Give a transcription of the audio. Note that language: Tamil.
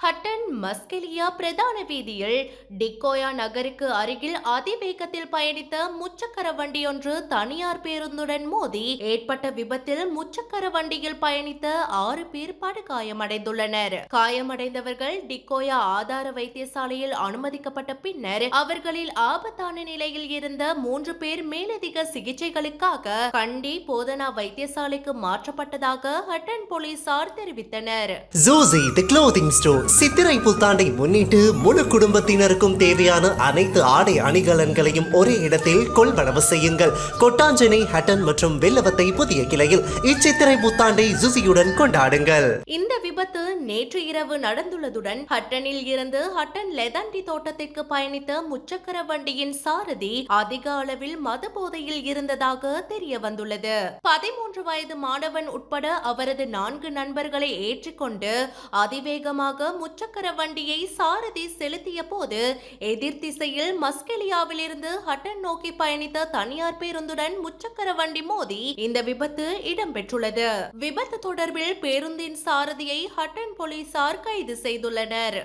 ஹட்டன் மஸ்கெலியா பிரதான வீதியில் டிக்கோயா நகருக்கு அருகில் அதிவேகத்தில் பயணித்த முச்சக்கர வண்டியொன்று தனியார் பேருந்துடன் மோதி ஏற்பட்ட விபத்தில் முச்சக்கர வண்டியில் பயணித்த ஆறு பேர் படுகாயமடைந்துள்ளனர். காயமடைந்தவர்கள் டிக்கோயா ஆதார வைத்தியசாலையில் அனுமதிக்கப்பட்ட பின்னர் அவர்களில் ஆபத்தான நிலையில் இருந்த மூன்று பேர் மேலதிக சிகிச்சைகளுக்காக கண்டி போதனா வைத்தியசாலைக்கு மாற்றப்பட்டதாக ஹட்டன் போலீசார் தெரிவித்தனர். ஜூசி தி க்ளோதிங் ஸ்டோர் சித்திரை புத்தாண்டை முன்னிட்டு முழு குடும்பத்தினருக்கும் தேவையான அனைத்து ஆடை அணிகலன்களையும் ஒரே இடத்தில் கொள்வனவு செய்யுங்கள். கொட்டாஞ்சனை ஹட்டன் மற்றும் வெள்ளவத்தை புதிய கிளையில் இச்சித்திரை புத்தாண்டை ஜுசியுடன் கொண்டாடுங்கள். இந்த விபத்து நேற்று இரவு நடந்துள்ளதுடன் ஹட்டனில் இருந்து ஹட்டன் லெதண்டி தோட்டத்திற்கு பயணித்த முச்சக்கர வண்டியின் சாரதி அதிக அளவில் மது போதையில் இருந்ததாக தெரிய வந்துள்ளது பதிமூன்று வயது மாணவன் உட்பட அவரது நான்கு நண்பர்களை ஏற்றிக்கொண்டு அதிவேகமாக முச்சக்கர வண்டியை சாரதி செலுத்திய போது எதிர் திசையில் மஸ்கெலியாவிலிருந்து ஹட்டன் நோக்கி பயணித்த தனியார் பேருந்துடன் முச்சக்கர வண்டி மோதி இந்த விபத்து இடம்பெற்றுள்ளது. விபத்து தொடர்பில் பேருந்தின் சாரதியை ஹட்டன் போலீசார் கைது செய்துள்ளனர்.